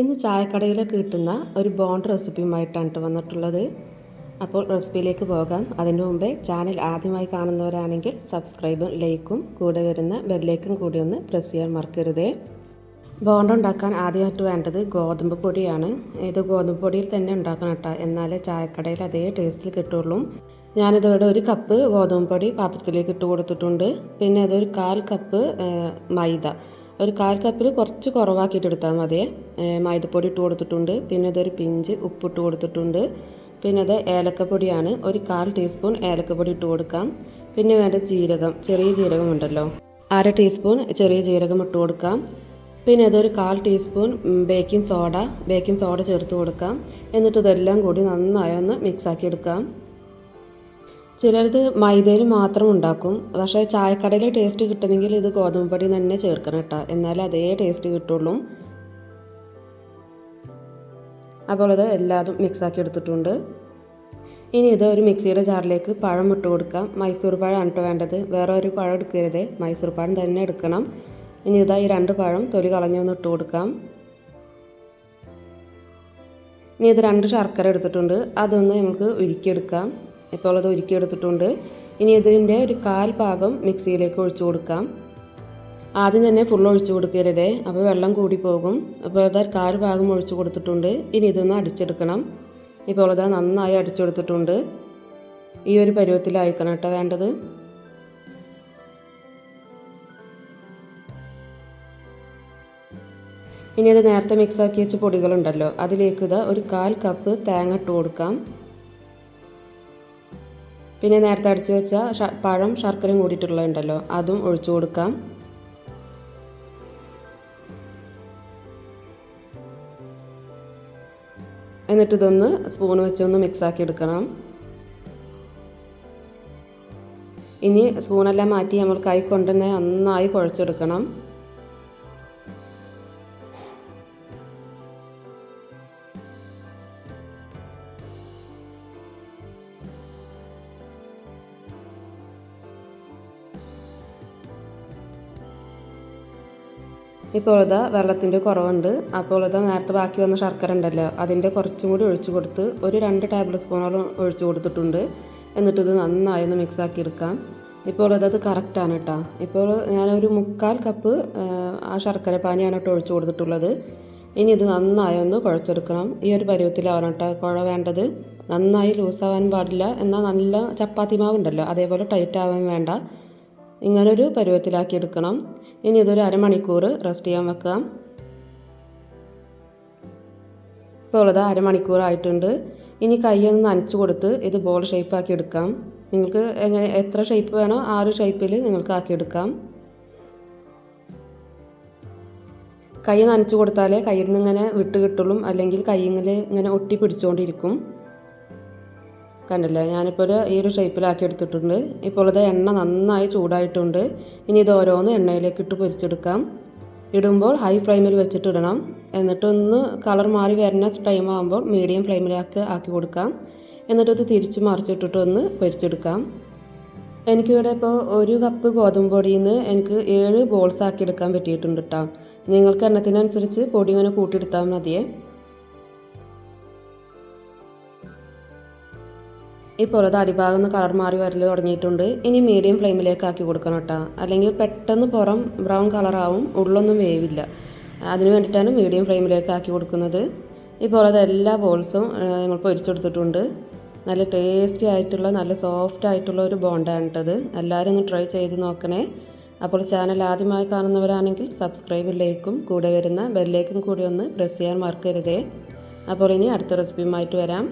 ഇന്ന് ചായക്കടയിൽ കിട്ടുന്ന ഒരു ബോണ്ട് റെസിപ്പിയുമായിട്ടാണ് ട്ടോ വന്നിട്ടുള്ളത്. അപ്പോൾ റെസിപ്പിയിലേക്ക് പോകാം. അതിനു മുമ്പേ ചാനൽ ആദ്യമായി കാണുന്നവരാണെങ്കിൽ സബ്സ്ക്രൈബും ലൈക്കും കൂടെ വരുന്ന ബെല്ലേക്കും കൂടി ഒന്ന് പ്രസ് ചെയ്യാൻ മറക്കരുതേ. ബോണ്ട ഉണ്ടാക്കാൻ ആദ്യമായിട്ട് വേണ്ടത് ഗോതമ്പ് പൊടിയാണ്. ഇത് ഗോതമ്പ് പൊടിയിൽ തന്നെ ഉണ്ടാക്കണം കേട്ടോ എന്നാലേ ചായക്കടയിൽ അതേ ടേസ്റ്റിൽ കിട്ടുള്ളൂ. ഞാനിതോടെ ഒരു കപ്പ് ഗോതമ്പ് പൊടി പാത്രത്തിലേക്ക് ഇട്ട് കൊടുത്തിട്ടുണ്ട്. പിന്നെ അതൊരു കാൽ കപ്പ് മൈദ. ഒരു കാൽ കപ്പിൽ കുറച്ച് കുറവാക്കിയിട്ട് എടുത്താൽ മതിയേ ഏ, മൈദപ്പൊടി ഇട്ട് കൊടുത്തിട്ടുണ്ട്. പിന്നെ അതൊരു പിഞ്ച് ഉപ്പിട്ട് കൊടുത്തിട്ടുണ്ട്. പിന്നെ അത് ഏലക്കപ്പൊടിയാണ്. ഒരു കാൽ ടീസ്പൂൺ ഏലക്കപ്പൊടി ഇട്ട് കൊടുക്കാം. പിന്നെ വേണ്ട ജീരകം ചെറിയ ജീരകം ഉണ്ടല്ലോ. അര ടീസ്പൂൺ ചെറിയ ജീരകം ഇട്ട് കൊടുക്കാം. പിന്നെ അതൊരു കാൽ teaspoon baking soda baking soda ചേർത്ത് കൊടുക്കാം. എന്നിട്ട് ഇതെല്ലാം കൂടി നന്നായി ഒന്ന് മിക്സാക്കി എടുക്കാം. ചിലർക്ക് മൈദയിൽ മാത്രം ഉണ്ടാക്കും. പക്ഷേ ചായക്കടയിൽ ടേസ്റ്റ് കിട്ടണമെങ്കിൽ ഇത് ഗോതമ്പ് പൊടി തന്നെ ചേർക്കണം കേട്ടോ. എന്നാലേ അതേ ടേസ്റ്റ് കിട്ടുള്ളൂ. അപ്പോൾ ഇത് എല്ലാതും മിക്സാക്കി എടുത്തിട്ടുണ്ട്. ഇനി ഇത് ഒരു മിക്സിയുടെ ജാറിലേക്ക് പഴം ഇട്ട് കൊടുക്കാം. മൈസൂർ പഴമാണ് കേട്ടോ വേണ്ടത്. വേറെ ഒരു പഴം എടുക്കരുത്. മൈസൂർ പഴം തന്നെ എടുക്കണം. ഇനി ഇതാ ഈ രണ്ട് പഴം തൊലി കളഞ്ഞൊന്ന് ഇട്ട് കൊടുക്കാം. ഇനി ഇത് രണ്ട് ശർക്കര എടുത്തിട്ടുണ്ട്. അതൊന്ന് നമുക്ക് ഉരുക്കിയെടുക്കാം. ഇപ്പോൾ അത് ഒരുക്കിയെടുത്തിട്ടുണ്ട് ഇനി ഇതിന്റെ ഒരു കാൽ ഭാഗം മിക്സിയിലേക്ക് ഒഴിച്ചു കൊടുക്കാം. ആദ്യം തന്നെ ഫുൾ ഒഴിച്ചു കൊടുക്കരുത്. അപ്പോൾ വെള്ളം കൂടി പോകും. അപ്പോൾ അത് കാൽ ഭാഗം ഒഴിച്ചു കൊടുത്തിട്ടുണ്ട്. ഇനി ഇതൊന്ന് അടിച്ചെടുക്കണം. ഇപ്പോൾ അത് നന്നായി അടിച്ചെടുത്തിട്ടുണ്ട്. ഈ ഒരു പരുവത്തിലായിരിക്കണം കേട്ടോ വേണ്ടത്. ഇനി അത് നേരത്തെ മിക്സാക്കി വെച്ച പൊടികളുണ്ടല്ലോ. അതിലേക്ക് ഇത് ഒരു കാൽ കപ്പ് തേങ്ങ ഇട്ട് കൊടുക്കാം. പിന്നെ നേരത്തെ അടിച്ചു വെച്ച പഴം ശർക്കരയും കൂടിയിട്ടുള്ളതുണ്ടല്ലോ അതും ഒഴിച്ചു കൊടുക്കാം. എന്നിട്ട് ഇതൊന്ന് സ്പൂൺ വെച്ചൊന്ന് മിക്സാക്കി എടുക്കണം. ഇനി സ്പൂണെല്ലാം മാറ്റി നമ്മൾ കൈ കൊണ്ടുതന്നെ നന്നായി കുഴച്ചെടുക്കണം. ഇപ്പോൾ ഇതാ വെള്ളത്തിന്റെ കുറവുണ്ട്. അപ്പോൾ ഇതാ നേരത്തെ ബാക്കി വന്ന ശർക്കര ഉണ്ടല്ലോ അതിന്റെ കുറച്ചും കൂടി ഒഴിച്ചു കൊടുത്ത് ഒരു രണ്ട് ടേബിൾ സ്പൂണോളം ഒഴിച്ചു കൊടുത്തിട്ടുണ്ട്. എന്നിട്ട് ഇത് നന്നായി ഒന്ന് മിക്സ് ആക്കി എടുക്കാം. ഇപ്പോൾ അത് കറക്റ്റാണ് കേട്ടോ ഇപ്പോൾ ഞാനൊരു മുക്കാൽ കപ്പ് ആ, ശർക്കര പാനിയാണ് കേട്ടോ ഒഴിച്ചു കൊടുത്തിട്ടുള്ളത്. ഇനി ഇത് നന്നായി ഒന്ന് കുഴച്ചെടുക്കണം. ഈ ഒരു പരുവത്തിലാവണം കേട്ടോ കുഴ വേണ്ടത്. നന്നായി ലൂസാവാൻ പാടില്ല. എന്നാൽ നല്ല ചപ്പാത്തി മാവ് ഉണ്ടല്ലോ അതേപോലെ ടൈറ്റ് ആവാൻ വേണ്ട. ഇങ്ങനൊരു പരുവത്തിലാക്കി എടുക്കണം ഇനി ഇതൊരു അരമണിക്കൂർ റെസ്റ്റ് ചെയ്യാൻ വെക്കാം ഇപ്പോൾ ഉള്ളത് അരമണിക്കൂർ ആയിട്ടുണ്ട്. ഇനി കൈയൊന്ന് നനച്ച് കൊടുത്ത് ഇത് ബോൾ ഷേപ്പാക്കി എടുക്കാം. നിങ്ങൾക്ക് എങ്ങനെ എത്ര ഷേപ്പ് വേണോ ആ ഒരു ഷേപ്പിൽ നിങ്ങൾക്ക് ആക്കിയെടുക്കാം കൈ നനച്ച് കൊടുത്താലേ കയ്യിൽ നിന്ന് ഇങ്ങനെ വിട്ട് കിട്ടുള്ളൂ. അല്ലെങ്കിൽ കൈയിങ്ങനെ ഇങ്ങനെ ഒട്ടി പിടിച്ചുകൊണ്ടിരിക്കും. കണ്ടില്ലേ? ഞാനിപ്പോൾ ഒരു ഈ ഒരു ഷേപ്പിലാക്കി എടുത്തിട്ടുണ്ട്. ഇപ്പോൾ ഇത് എണ്ണ നന്നായി ചൂടായിട്ടുണ്ട്. ഇനി ഇത് ഓരോന്ന് എണ്ണയിലേക്ക് ഇട്ട് പൊരിച്ചെടുക്കാം. ഇടുമ്പോൾ ഹൈ ഫ്ലെയിമിൽ വെച്ചിട്ട് ഇടണം. എന്നിട്ടൊന്ന് കളർ മാറി വരുന്ന ടൈം ആകുമ്പോൾ മീഡിയം ഫ്ലെയിമിലാക്കി ആക്കി കൊടുക്കാം. എന്നിട്ടത് തിരിച്ച് മറിച്ചിട്ടിട്ടൊന്ന് പൊരിച്ചെടുക്കാം. എനിക്കിവിടെ ഇപ്പോൾ ഒരു കപ്പ് ഗോതമ്പ് പൊടിയിൽ നിന്ന് എനിക്ക് ഏഴ് ബോൾസ് ആക്കി എടുക്കാൻ പറ്റിയിട്ടുണ്ട് കേട്ടോ നിങ്ങൾക്ക് എണ്ണത്തിനനുസരിച്ച് പൊടി ഇങ്ങനെ കൂട്ടിയെടുത്താൽ മതിയേ. ഇപ്പോൾ അത് അടിഭാഗം ഒന്ന് കളർ മാറി വരൽ തുടങ്ങിയിട്ടുണ്ട്. ഇനി മീഡിയം ഫ്ലെയിമിലേക്ക് ആക്കി കൊടുക്കണം കേട്ടോ അല്ലെങ്കിൽ പെട്ടെന്ന് പുറം ബ്രൗൺ കളറാവും ഉള്ളൊന്നും വേവില്ല. അതിന് വേണ്ടിയിട്ടാണ് മീഡിയം ഫ്ലെയിമിലേക്ക് ആക്കി കൊടുക്കുന്നത്. ഇപ്പോൾ അത് എല്ലാ ബോൾസും നമ്മൾ പൊരിച്ചെടുത്തിട്ടുണ്ട് നല്ല ടേസ്റ്റി ആയിട്ടുള്ള നല്ല സോഫ്റ്റ് ആയിട്ടുള്ള ഒരു ബോണ്ടാണ് കേട്ടത് എല്ലാവരും ഒന്ന് ട്രൈ ചെയ്ത് നോക്കണേ. അപ്പോൾ ചാനൽ ആദ്യമായി കാണുന്നവരാണെങ്കിൽ സബ്സ്ക്രൈബ് ലൈക്കും കൂടെ വരുന്ന ബെല്ലേക്കും കൂടി ഒന്ന് പ്രസ് ചെയ്യാൻ മറക്കരുതേ. അപ്പോൾ ഇനി അടുത്ത റെസിപ്പിയുമായിട്ട് വരാം.